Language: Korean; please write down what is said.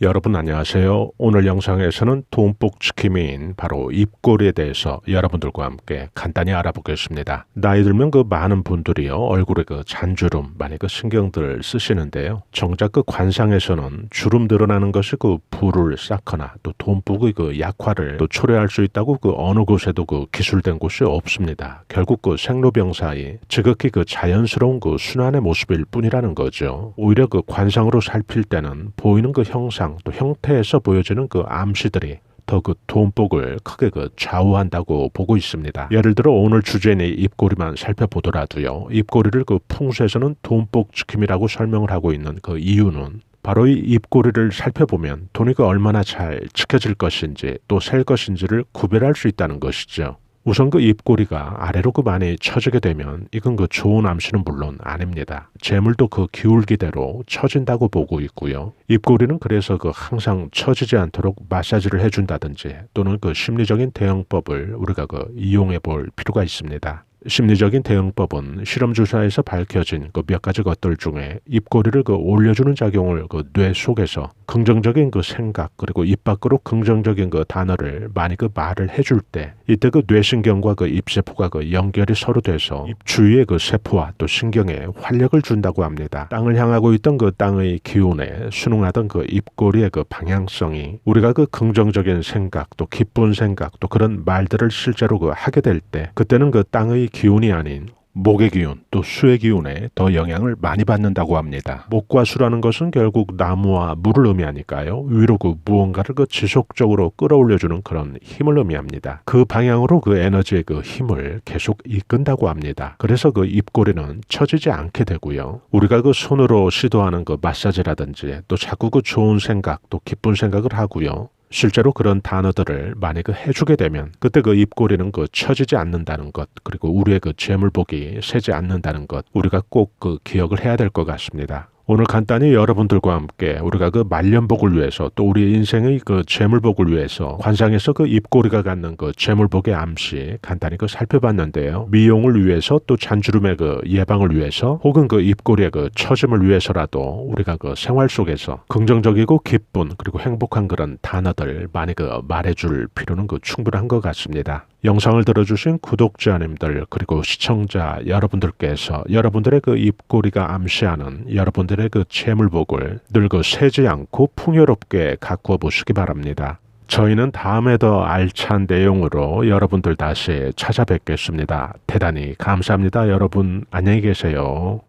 여러분 안녕하세요. 오늘 영상에서는 돈복 지킴이인 바로 입꼬리에 대해서 여러분들과 함께 간단히 알아보겠습니다. 나이 들면 그 많은 분들이요 얼굴에 그 잔주름 많이 그 신경들 쓰시는데요. 정작 그 관상에서는 주름 드러나는 것이 그 불을 쌓거나 또 돈복의 그 약화를 또 초래할 수 있다고 그 어느 곳에도 그 기술된 곳이 없습니다. 결국 그 생로병사의 지극히 그 자연스러운 그 순환의 모습일 뿐이라는 거죠. 오히려 그 관상으로 살필 때는 보이는 그 형상 또 형태에서 보여지는 그 암시들이 더그 돈복을 크게 그 좌우한다고 보고 있습니다. 예를 들어 오늘 주제인 이 입꼬리만 살펴보더라도요. 입꼬리를 그 풍수에서는 돈복 지킴이라고 설명을 하고 있는 그 이유는 바로 이 입꼬리를 살펴보면 돈이 그 얼마나 잘 지켜질 것인지 또 셀 것인지를 구별할 수 있다는 것이죠. 우선 그 입꼬리가 아래로 그 많이 처지게 되면 이건 그 좋은 암시는 물론 아닙니다. 재물도 그 기울기대로 처진다고 보고 있고요. 입꼬리는 그래서 그 항상 처지지 않도록 마사지를 해준다든지 또는 그 심리적인 대응법을 우리가 그 이용해 볼 필요가 있습니다. 심리적인 대응법은 실험 주사에서 밝혀진 그 몇 가지 것들 중에 입꼬리를 그 올려주는 작용을 그 뇌 속에서 긍정적인 그 생각 그리고 입 밖으로 긍정적인 그 단어를 많이 그 말을 해줄 때 이때 그 뇌신경과 그 입세포가 그 연결이 서로 돼서 입 주위의 그 세포와 또 신경에 활력을 준다고 합니다. 땅을 향하고 있던 그 땅의 기운에 순응하던 그 입꼬리의 그 방향성이 우리가 그 긍정적인 생각 또 기쁜 생각 또 그런 말들을 실제로 그 하게 될 때 그때는 그 땅의 기운이 아닌 목의 기운 또 수의 기운에 더 영향을 많이 받는다고 합니다. 목과 수라는 것은 결국 나무와 물을 의미하니까요. 위로 그 무언가를 그 지속적으로 끌어올려주는 그런 힘을 의미합니다. 그 방향으로 그 에너지의 그 힘을 계속 이끈다고 합니다. 그래서 그 입꼬리는 처지지 않게 되고요. 우리가 그 손으로 시도하는 그 마사지라든지 또 자꾸 그 좋은 생각 또 기쁜 생각을 하고요. 실제로 그런 단어들을 많이 그 해주게 되면 그때 그 입꼬리는 그 처지지 않는다는 것 그리고 우리의 그 재물복이 새지 않는다는 것 우리가 꼭 그 기억을 해야 될 것 같습니다. 오늘 간단히 여러분들과 함께 우리가 그 말년복을 위해서 또 우리 인생의 그 재물복을 위해서 관상에서 그 입꼬리가 갖는 그 재물복의 암시 간단히 그 살펴봤는데요. 미용을 위해서 또 잔주름의 그 예방을 위해서 혹은 그 입꼬리의 그 처짐을 위해서라도 우리가 그 생활 속에서 긍정적이고 기쁜 그리고 행복한 그런 단어들 많이 그 말해줄 필요는 그 충분한 것 같습니다. 영상을 들어주신 구독자님들 그리고 시청자 여러분들께서 여러분들의 그 입꼬리가 암시하는 여러분들의 그 재물복을 늘 그 세지 않고 풍요롭게 가꾸어 보시기 바랍니다. 저희는 다음에 더 알찬 내용으로 여러분들 다시 찾아뵙겠습니다. 대단히 감사합니다. 여러분 안녕히 계세요.